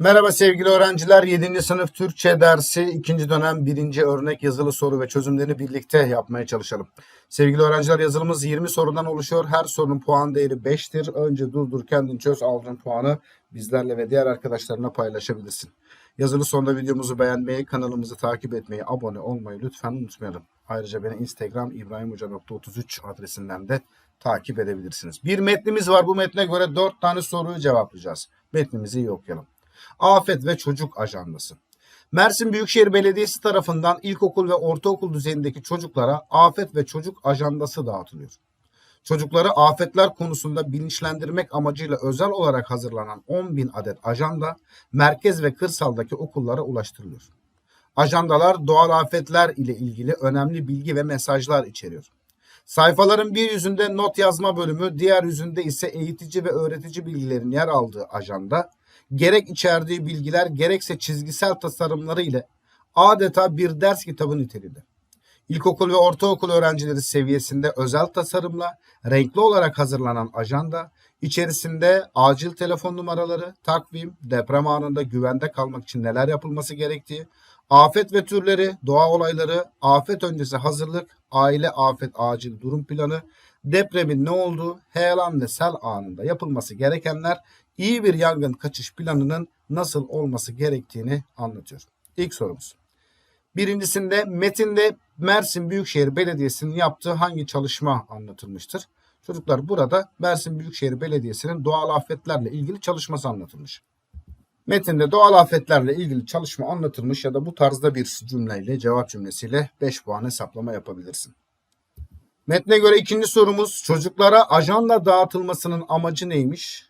Merhaba sevgili öğrenciler. 7. sınıf Türkçe dersi 2. dönem 1. örnek yazılı soru ve çözümlerini birlikte yapmaya çalışalım. Sevgili öğrenciler yazılımız 20 sorudan oluşuyor. Her sorunun puan değeri 5'tir. Önce durdur kendin çöz aldığın puanı bizlerle ve diğer arkadaşlarına paylaşabilirsin. Yazılı sonunda videomuzu beğenmeyi, kanalımızı takip etmeyi, abone olmayı lütfen unutmayalım. Ayrıca beni Instagram ibrahimhoca.33 adresinden de takip edebilirsiniz. Bir metnimiz var. Bu metne göre 4 tane soruyu cevaplayacağız. Metnimizi iyi okuyalım. Afet ve Çocuk Ajandası. Mersin Büyükşehir Belediyesi tarafından ilkokul ve ortaokul düzeyindeki çocuklara afet ve çocuk ajandası dağıtılıyor. Çocukları afetler konusunda bilinçlendirmek amacıyla özel olarak hazırlanan 10 bin adet ajanda merkez ve kırsaldaki okullara ulaştırılıyor. Ajandalar doğal afetler ile ilgili önemli bilgi ve mesajlar içeriyor. Sayfaların bir yüzünde not yazma bölümü, diğer yüzünde ise eğitici ve öğretici bilgilerin yer aldığı ajanda, gerek içerdiği bilgiler gerekse çizgisel tasarımları ile adeta bir ders kitabı niteliğinde. İlkokul ve ortaokul öğrencileri seviyesinde özel tasarımla renkli olarak hazırlanan ajanda, içerisinde acil telefon numaraları, takvim, deprem anında güvende kalmak için neler yapılması gerektiği, afet ve türleri, doğa olayları, afet öncesi hazırlık, aile afet acil durum planı, depremin ne olduğu, heyelan ve sel anında yapılması gerekenler, iyi bir yangın kaçış planının nasıl olması gerektiğini anlatıyor. İlk sorumuz. Birincisinde metinde Mersin Büyükşehir Belediyesi'nin yaptığı hangi çalışma anlatılmıştır? Çocuklar burada Mersin Büyükşehir Belediyesi'nin doğal afetlerle ilgili çalışması anlatılmış. Metinde doğal afetlerle ilgili çalışma anlatılmış ya da bu tarzda bir cümleyle cevap cümlesiyle 5 puan hesaplama yapabilirsin. Metne göre ikinci sorumuz çocuklara ajanda dağıtılmasının amacı neymiş?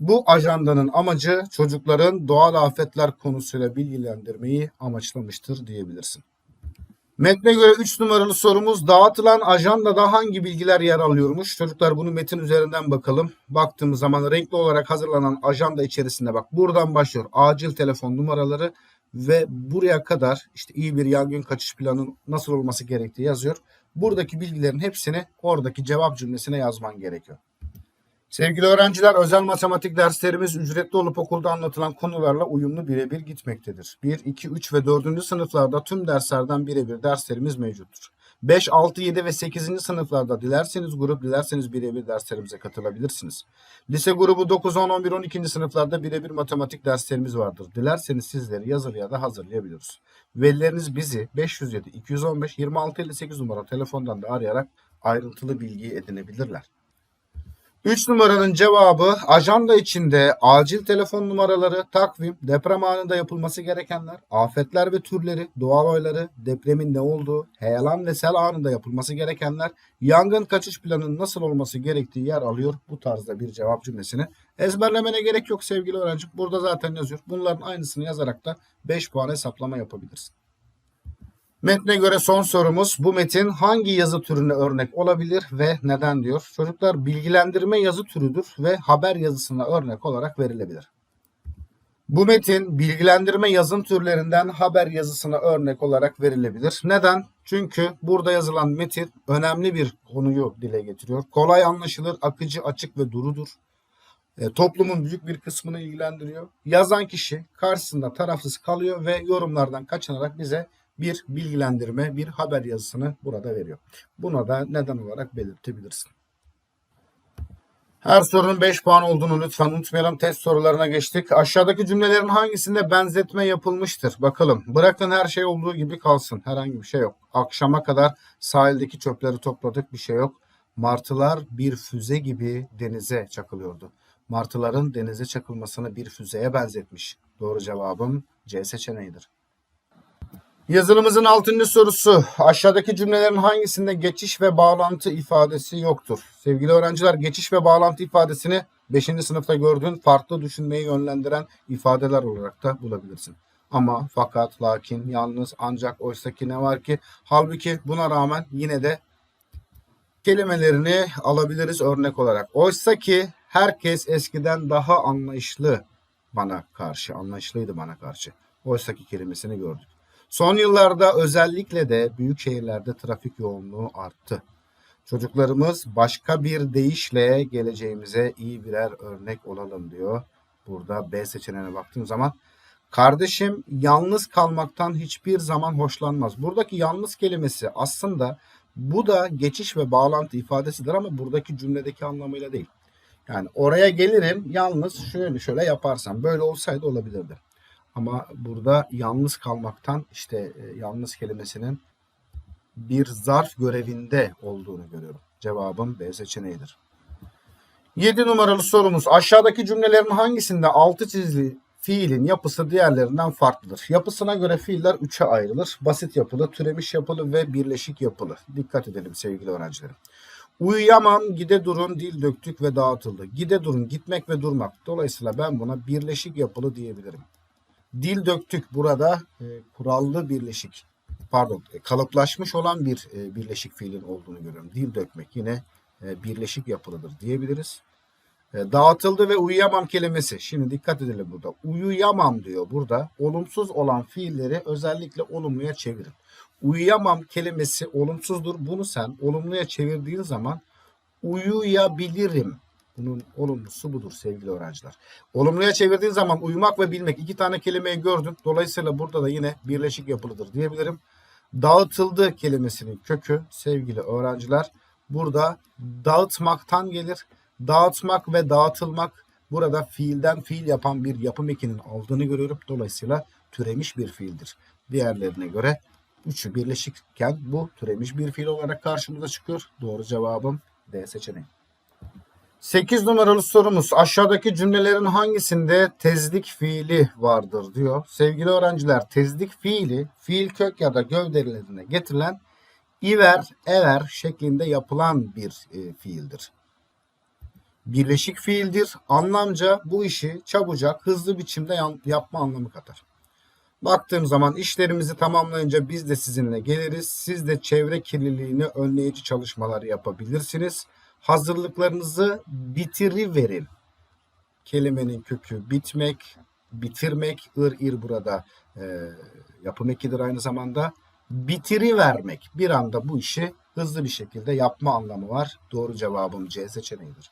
Bu ajandanın amacı çocukların doğal afetler konusuyla bilgilendirmeyi amaçlamıştır diyebilirsin. Metne göre 3 numaralı sorumuz dağıtılan ajandada hangi bilgiler yer alıyormuş? Çocuklar bunu metin üzerinden bakalım. Baktığımız zaman renkli olarak hazırlanan ajanda içerisinde bak buradan başlıyor. Acil telefon numaraları ve buraya kadar işte iyi bir yangın kaçış planının nasıl olması gerektiği yazıyor. Buradaki bilgilerin hepsini oradaki cevap cümlesine yazman gerekiyor. Sevgili öğrenciler, özel matematik derslerimiz ücretli olup okulda anlatılan konularla uyumlu birebir gitmektedir. 1, 2, 3 ve 4. sınıflarda tüm derslerden birebir derslerimiz mevcuttur. 5, 6, 7 ve 8. sınıflarda dilerseniz grup, dilerseniz birebir derslerimize katılabilirsiniz. Lise grubu 9, 10, 11, 12. sınıflarda birebir matematik derslerimiz vardır. Dilerseniz sizleri yazılı ya da hazırlayabiliyoruz. Velileriniz bizi 507 215 26 58 numara telefondan da arayarak ayrıntılı bilgi edinebilirler. 3 numaranın cevabı ajanda içinde acil telefon numaraları, takvim, deprem anında yapılması gerekenler, afetler ve türleri, doğal olayları, depremin ne olduğu, heyelan ve sel anında yapılması gerekenler, yangın kaçış planının nasıl olması gerektiği yer alıyor bu tarzda bir cevap cümlesini. Ezberlemene gerek yok sevgili öğrenci. Burada zaten yazıyor. Bunların aynısını yazarak da 5 puan hesaplama yapabilirsin. Metne göre son sorumuz bu metin hangi yazı türüne örnek olabilir ve neden diyor. Çocuklar bilgilendirme yazı türüdür ve haber yazısına örnek olarak verilebilir. Bu metin bilgilendirme yazım türlerinden haber yazısına örnek olarak verilebilir. Neden? Çünkü burada yazılan metin önemli bir konuyu dile getiriyor. Kolay anlaşılır, akıcı, açık ve durudur. E, toplumun büyük bir kısmını ilgilendiriyor. Yazan kişi karşısında tarafsız kalıyor ve yorumlardan kaçınarak bize bir bilgilendirme, bir haber yazısını burada veriyor. Buna da neden olarak belirtebilirsin. Her sorunun 5 puan olduğunu lütfen unutmayalım. Test sorularına geçtik. Aşağıdaki cümlelerin hangisinde benzetme yapılmıştır? Bakalım. Bırakın her şey olduğu gibi kalsın. Herhangi bir şey yok. Akşama kadar sahildeki çöpleri topladık. Bir şey yok. Martılar bir füze gibi denize çakılıyordu. Martıların denize çakılmasını bir füzeye benzetmiş. Doğru cevabım C seçeneğidir. Yazılımızın 6. sorusu. Aşağıdaki cümlelerin hangisinde geçiş ve bağlantı ifadesi yoktur? Sevgili öğrenciler geçiş ve bağlantı ifadesini 5. sınıfta gördüğün farklı düşünmeyi yönlendiren ifadeler olarak da bulabilirsin. Ama, fakat, lakin, yalnız, ancak, oysaki ne var ki? Halbuki buna rağmen yine de kelimelerini alabiliriz örnek olarak. Oysa ki herkes eskiden daha anlayışlı bana karşı, anlayışlıydı bana karşı. Oysa ki kelimesini gördük. Son yıllarda özellikle de büyük şehirlerde trafik yoğunluğu arttı. Çocuklarımız başka bir deyişle geleceğimize iyi birer örnek olalım diyor. Burada B seçeneğine baktığım zaman kardeşim yalnız kalmaktan hiçbir zaman hoşlanmaz. Buradaki yalnız kelimesi aslında bu da geçiş ve bağlantı ifadesidir ama buradaki cümledeki anlamıyla değil. Yani oraya gelirim yalnız şöyle şöyle yaparsam böyle olsaydı olabilirdi. Ama burada yalnız kalmaktan işte e, yalnız kelimesinin bir zarf görevinde olduğunu görüyorum. Cevabım B seçeneğidir. 7 numaralı sorumuz aşağıdaki cümlelerin hangisinde altı çizili fiilin yapısı diğerlerinden farklıdır? Yapısına göre fiiller 3'e ayrılır. Basit yapılı, türemiş yapılı ve birleşik yapılı. Dikkat edelim sevgili öğrencilerim. Uyuyamam, gide durun, dil döktük ve dağıtıldı. Gide durun, gitmek ve durmak. Dolayısıyla ben buna birleşik yapılı diyebilirim. Dil döktük burada e, kurallı birleşik, pardon e, kalıplaşmış olan bir e, birleşik fiilin olduğunu görüyorum. Dil dökmek yine e, birleşik yapılıdır diyebiliriz. E, dağıtıldı ve uyuyamam kelimesi. Şimdi dikkat edelim burada. Uyuyamam diyor burada. Olumsuz olan fiilleri özellikle olumluya çevirin. Uyuyamam kelimesi olumsuzdur. Bunu sen olumluya çevirdiğin zaman uyuyabilirim. Bunun olumlusu budur sevgili öğrenciler. Olumluya çevirdiğin zaman uyumak ve bilmek iki tane kelimeyi gördün. Dolayısıyla burada da yine birleşik yapılıdır diyebilirim. Dağıtıldı kelimesinin kökü sevgili öğrenciler burada dağıtmaktan gelir. Dağıtmak ve dağıtılmak burada fiilden fiil yapan bir yapım ekinin aldığını görüyorum. Dolayısıyla türemiş bir fiildir. Diğerlerine göre üçü birleşikken bu türemiş bir fiil olarak karşımıza çıkıyor. Doğru cevabım D seçeneği. 8 numaralı sorumuz aşağıdaki cümlelerin hangisinde tezlik fiili vardır diyor. Sevgili öğrenciler tezlik fiili fiil kök ya da gövdelerine getirilen iver, ever şeklinde yapılan bir e, fiildir. Birleşik fiildir. Anlamca bu işi çabucak, hızlı biçimde yapma anlamı katar. Baktığım zaman işlerimizi tamamlayınca biz de sizinle geliriz. Siz de çevre kirliliğini önleyici çalışmalar yapabilirsiniz. Hazırlıklarınızı bitiriverin. Kelimenin kökü bitmek, bitirmek, ır ir burada e, yapım ekidir aynı zamanda. Bitirivermek. Bir anda bu işi hızlı bir şekilde yapma anlamı var. Doğru cevabım C seçeneğidir.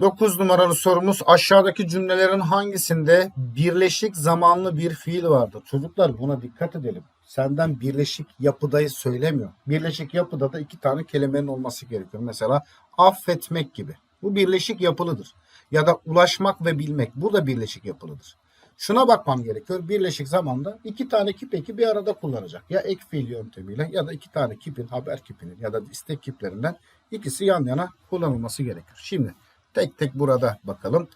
9 numaralı sorumuz aşağıdaki cümlelerin hangisinde birleşik zamanlı bir fiil vardır? Çocuklar buna dikkat edelim. Senden birleşik yapıdayı söylemiyor. Birleşik yapıda da iki tane kelimenin olması gerekiyor. Mesela affetmek gibi. Bu birleşik yapılıdır. Ya da ulaşmak ve bilmek. Bu da birleşik yapılıdır. Şuna bakmam gerekiyor. Birleşik zamanda iki tane kip eki bir arada kullanacak. Ya ek fiil yöntemiyle ya da iki tane kipin, haber kipinin ya da istek kiplerinden ikisi yan yana kullanılması gerekiyor. Şimdi Tek tek burada bakalım.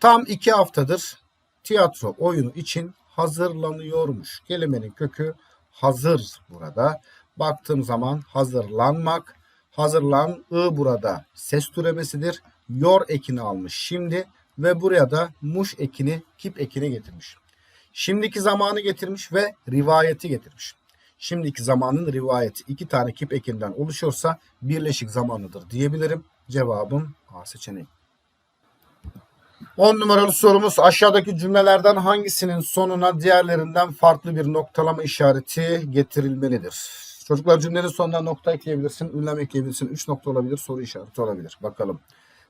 Tam iki haftadır tiyatro oyunu için hazırlanıyormuş. Kelimenin kökü hazır burada. Baktığım zaman hazırlanmak, hazırlan ı burada ses türemesidir. Yor ekini almış şimdi ve buraya da muş ekini, kip ekini getirmiş. Şimdiki zamanı getirmiş ve rivayeti getirmiş. Şimdiki zamanın rivayeti iki tane kip ekinden oluşuyorsa birleşik zamanlıdır diyebilirim. Cevabım A seçeneği. 10 numaralı sorumuz aşağıdaki cümlelerden hangisinin sonuna diğerlerinden farklı bir noktalama işareti getirilmelidir? Çocuklar cümlenin sonuna nokta ekleyebilirsin, ünlem ekleyebilirsin. 3 nokta olabilir, soru işareti olabilir. Bakalım.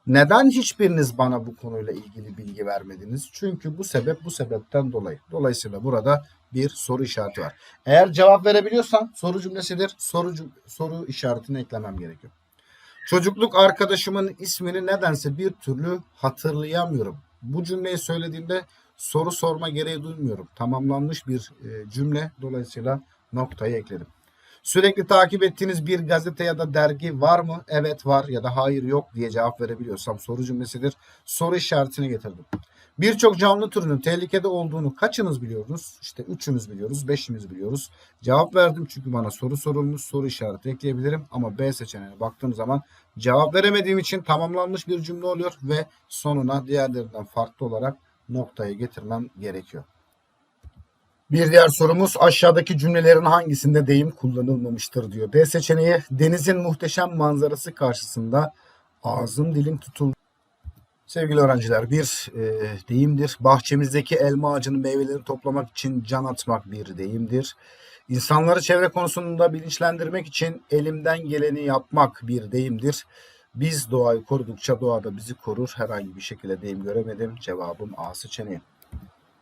Neden hiçbiriniz bana bu konuyla ilgili bilgi vermediniz? Çünkü bu sebep bu sebepten dolayı. Dolayısıyla burada bir soru işareti var. Eğer cevap verebiliyorsan soru cümlesidir. Soru, soru işaretini eklemem gerekiyor. Çocukluk arkadaşımın ismini nedense bir türlü hatırlayamıyorum. Bu cümleyi söylediğimde soru sorma gereği duymuyorum. Tamamlanmış bir e, cümle. Dolayısıyla noktayı ekledim. Sürekli takip ettiğiniz bir gazete ya da dergi var mı? Evet var ya da hayır yok diye cevap verebiliyorsam soru cümlesidir. Soru işaretini getirdim. Birçok canlı türünün tehlikede olduğunu kaçınız biliyorsunuz? İşte üçümüz biliyoruz, beşimiz biliyoruz. Cevap verdim çünkü bana soru sorulmuş, soru işareti ekleyebilirim. Ama B seçeneğine baktığım zaman cevap veremediğim için tamamlanmış bir cümle oluyor ve sonuna diğerlerinden farklı olarak noktayı getirmem gerekiyor. Bir diğer sorumuz aşağıdaki cümlelerin hangisinde deyim kullanılmamıştır diyor. D seçeneği denizin muhteşem manzarası karşısında ağzım dilim tutuldu. Sevgili öğrenciler bir e, deyimdir. Bahçemizdeki elma ağacının meyvelerini toplamak için can atmak bir deyimdir. İnsanları çevre konusunda bilinçlendirmek için elimden geleni yapmak bir deyimdir. Biz doğayı korudukça doğa da bizi korur. Herhangi bir şekilde deyim göremedim. Cevabım A seçeneği.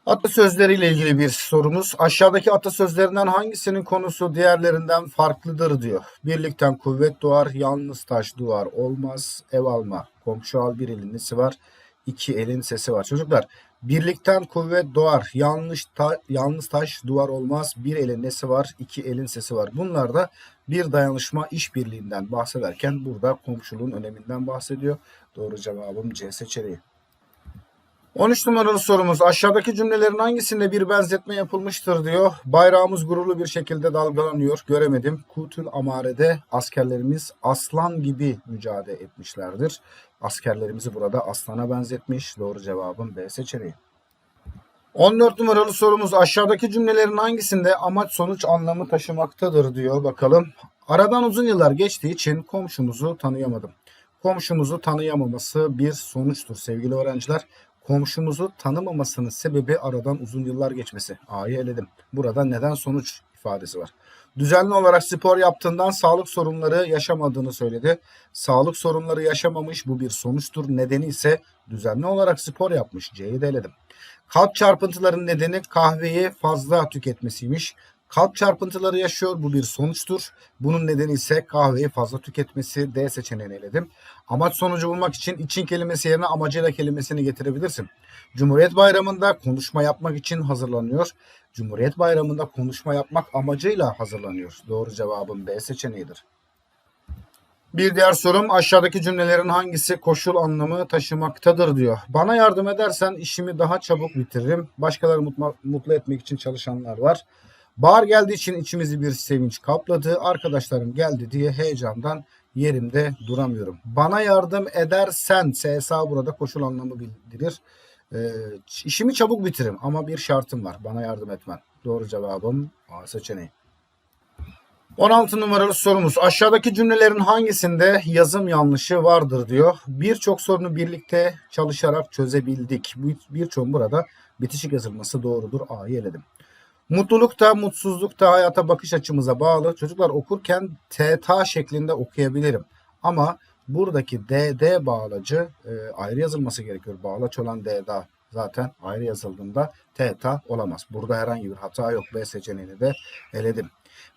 Atasözleriyle ilgili bir sorumuz. Aşağıdaki atasözlerinden hangisinin konusu diğerlerinden farklıdır diyor. Birlikten kuvvet doğar, yalnız taş duvar olmaz, ev alma, komşu al bir elin nesi var, iki elin sesi var. Çocuklar birlikten kuvvet doğar, yanlış ta- yalnız taş duvar olmaz, bir elin nesi var, iki elin sesi var. Bunlar da bir dayanışma işbirliğinden bahsederken burada komşuluğun öneminden bahsediyor. Doğru cevabım C seçeneği. 13 numaralı sorumuz aşağıdaki cümlelerin hangisinde bir benzetme yapılmıştır diyor. Bayrağımız gururlu bir şekilde dalgalanıyor. Göremedim. Kutül Amare'de askerlerimiz aslan gibi mücadele etmişlerdir. Askerlerimizi burada aslana benzetmiş. Doğru cevabım B seçeneği. 14 numaralı sorumuz aşağıdaki cümlelerin hangisinde amaç sonuç anlamı taşımaktadır diyor. Bakalım. Aradan uzun yıllar geçtiği için komşumuzu tanıyamadım. Komşumuzu tanıyamaması bir sonuçtur sevgili öğrenciler. Komşumuzu tanımamasının sebebi aradan uzun yıllar geçmesi. A'yı eledim. Burada neden sonuç ifadesi var. Düzenli olarak spor yaptığından sağlık sorunları yaşamadığını söyledi. Sağlık sorunları yaşamamış bu bir sonuçtur. Nedeni ise düzenli olarak spor yapmış. C'yi de eledim. Kalp çarpıntılarının nedeni kahveyi fazla tüketmesiymiş. Kalp çarpıntıları yaşıyor. Bu bir sonuçtur. Bunun nedeni ise kahveyi fazla tüketmesi. D seçeneğini eledim. Amaç sonucu bulmak için için kelimesi yerine amacıyla kelimesini getirebilirsin. Cumhuriyet Bayramı'nda konuşma yapmak için hazırlanıyor. Cumhuriyet Bayramı'nda konuşma yapmak amacıyla hazırlanıyor. Doğru cevabım B seçeneğidir. Bir diğer sorum aşağıdaki cümlelerin hangisi koşul anlamı taşımaktadır diyor. Bana yardım edersen işimi daha çabuk bitiririm. Başkaları mutlu, mutlu etmek için çalışanlar var. Bahar geldiği için içimizi bir sevinç kapladı. Arkadaşlarım geldi diye heyecandan yerimde duramıyorum. Bana yardım edersen SSA burada koşul anlamı bildirir. Ee, işimi çabuk bitiririm ama bir şartım var. Bana yardım etmen. Doğru cevabım A seçeneği. 16 numaralı sorumuz. Aşağıdaki cümlelerin hangisinde yazım yanlışı vardır diyor. Birçok sorunu birlikte çalışarak çözebildik. Birçok burada bitişik yazılması doğrudur. A'yı eledim. Mutluluk da mutsuzluk da hayata bakış açımıza bağlı. Çocuklar okurken TTA şeklinde okuyabilirim. Ama buradaki DD bağlacı e, ayrı yazılması gerekiyor. Bağlaç olan DD zaten ayrı yazıldığında TTA olamaz. Burada herhangi bir hata yok. B seçeneğini de eledim.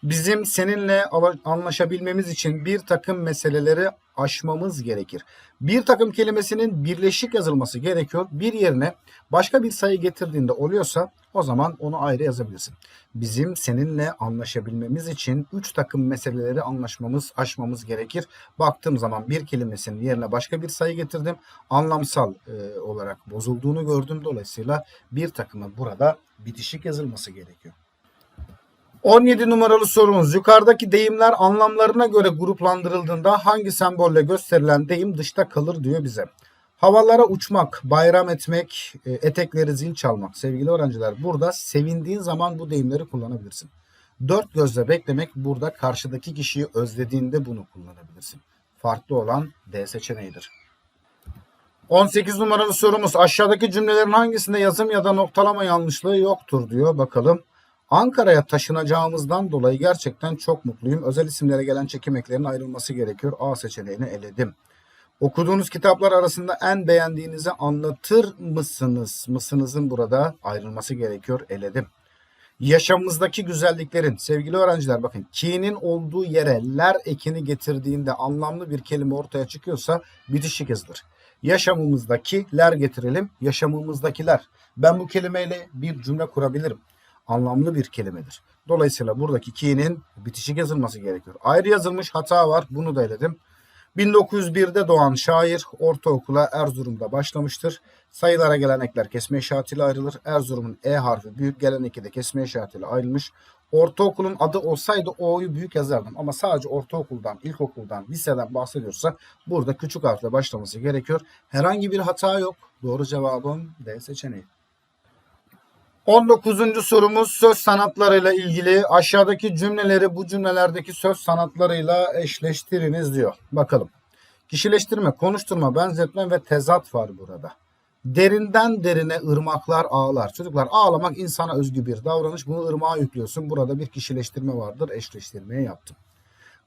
Bizim seninle anlaşabilmemiz için bir takım meseleleri aşmamız gerekir. Bir takım kelimesinin birleşik yazılması gerekiyor. Bir yerine başka bir sayı getirdiğinde oluyorsa o zaman onu ayrı yazabilirsin. Bizim seninle anlaşabilmemiz için üç takım meseleleri anlaşmamız, aşmamız gerekir. Baktığım zaman bir kelimesinin yerine başka bir sayı getirdim. Anlamsal e, olarak bozulduğunu gördüm. Dolayısıyla bir takımın burada bitişik yazılması gerekiyor. 17 numaralı sorumuz. Yukarıdaki deyimler anlamlarına göre gruplandırıldığında hangi sembolle gösterilen deyim dışta kalır diyor bize. Havalara uçmak, bayram etmek, e, etekleri zil çalmak. Sevgili öğrenciler burada sevindiğin zaman bu deyimleri kullanabilirsin. Dört gözle beklemek burada karşıdaki kişiyi özlediğinde bunu kullanabilirsin. Farklı olan D seçeneğidir. 18 numaralı sorumuz aşağıdaki cümlelerin hangisinde yazım ya da noktalama yanlışlığı yoktur diyor. Bakalım. Ankara'ya taşınacağımızdan dolayı gerçekten çok mutluyum. Özel isimlere gelen çekim eklerinin ayrılması gerekiyor. A seçeneğini eledim. Okuduğunuz kitaplar arasında en beğendiğinizi anlatır mısınız? Mısınızın burada ayrılması gerekiyor. Eledim. Yaşamımızdaki güzelliklerin sevgili öğrenciler bakın ki'nin olduğu yere ler ekini getirdiğinde anlamlı bir kelime ortaya çıkıyorsa bitişik yazılır. Yaşamımızdaki ler getirelim. Yaşamımızdakiler. Ben bu kelimeyle bir cümle kurabilirim anlamlı bir kelimedir. Dolayısıyla buradaki ki'nin bitişik yazılması gerekiyor. Ayrı yazılmış hata var. Bunu da eledim. 1901'de doğan şair ortaokula Erzurum'da başlamıştır. Sayılara gelen ekler kesme işaretiyle ayrılır. Erzurum'un E harfi büyük gelen eki de kesme işaretiyle ayrılmış. Ortaokulun adı olsaydı O'yu büyük yazardım. Ama sadece ortaokuldan, ilkokuldan, liseden bahsediyorsa burada küçük harfle başlaması gerekiyor. Herhangi bir hata yok. Doğru cevabım D seçeneği. 19. sorumuz söz sanatlarıyla ilgili. Aşağıdaki cümleleri bu cümlelerdeki söz sanatlarıyla eşleştiriniz diyor. Bakalım. Kişileştirme, konuşturma, benzetme ve tezat var burada. Derinden derine ırmaklar ağlar. Çocuklar ağlamak insana özgü bir davranış. Bunu ırmağa yüklüyorsun. Burada bir kişileştirme vardır. Eşleştirmeyi yaptım.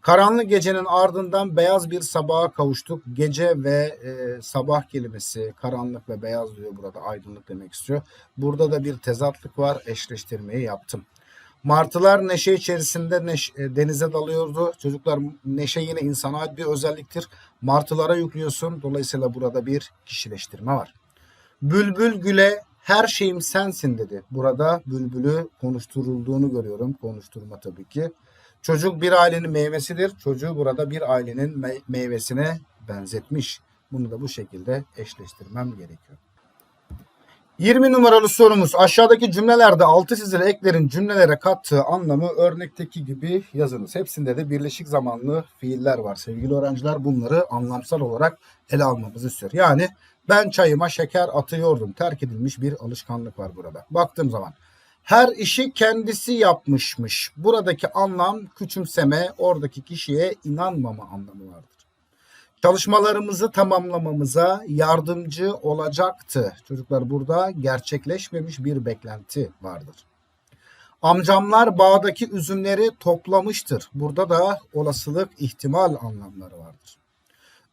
Karanlık gecenin ardından beyaz bir sabaha kavuştuk. Gece ve e, sabah kelimesi karanlık ve beyaz diyor burada aydınlık demek istiyor. Burada da bir tezatlık var. Eşleştirmeyi yaptım. Martılar neşe içerisinde neş- e, denize dalıyordu. Çocuklar neşe yine insana ait bir özelliktir. Martılara yüklüyorsun. Dolayısıyla burada bir kişileştirme var. Bülbül güle her şeyim sensin dedi. Burada bülbülü konuşturulduğunu görüyorum. Konuşturma tabii ki. Çocuk bir ailenin meyvesidir. Çocuğu burada bir ailenin me- meyvesine benzetmiş. Bunu da bu şekilde eşleştirmem gerekiyor. 20 numaralı sorumuz aşağıdaki cümlelerde altı çizili eklerin cümlelere kattığı anlamı örnekteki gibi yazınız. Hepsinde de birleşik zamanlı fiiller var sevgili öğrenciler. Bunları anlamsal olarak ele almamızı istiyor. Yani ben çayıma şeker atıyordum. Terk edilmiş bir alışkanlık var burada. Baktığım zaman her işi kendisi yapmışmış. Buradaki anlam küçümseme, oradaki kişiye inanmama anlamı vardır. Çalışmalarımızı tamamlamamıza yardımcı olacaktı. Çocuklar burada gerçekleşmemiş bir beklenti vardır. Amcamlar bağdaki üzümleri toplamıştır. Burada da olasılık ihtimal anlamları vardır.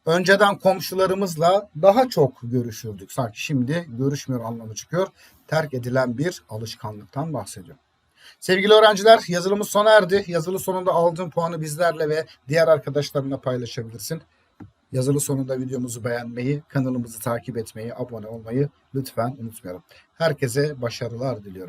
Önceden komşularımızla daha çok görüşürdük. Sanki şimdi görüşmüyor anlamı çıkıyor. Terk edilen bir alışkanlıktan bahsediyor. Sevgili öğrenciler yazılımız sona erdi. Yazılı sonunda aldığın puanı bizlerle ve diğer arkadaşlarınla paylaşabilirsin. Yazılı sonunda videomuzu beğenmeyi, kanalımızı takip etmeyi, abone olmayı lütfen unutmayalım. Herkese başarılar diliyorum.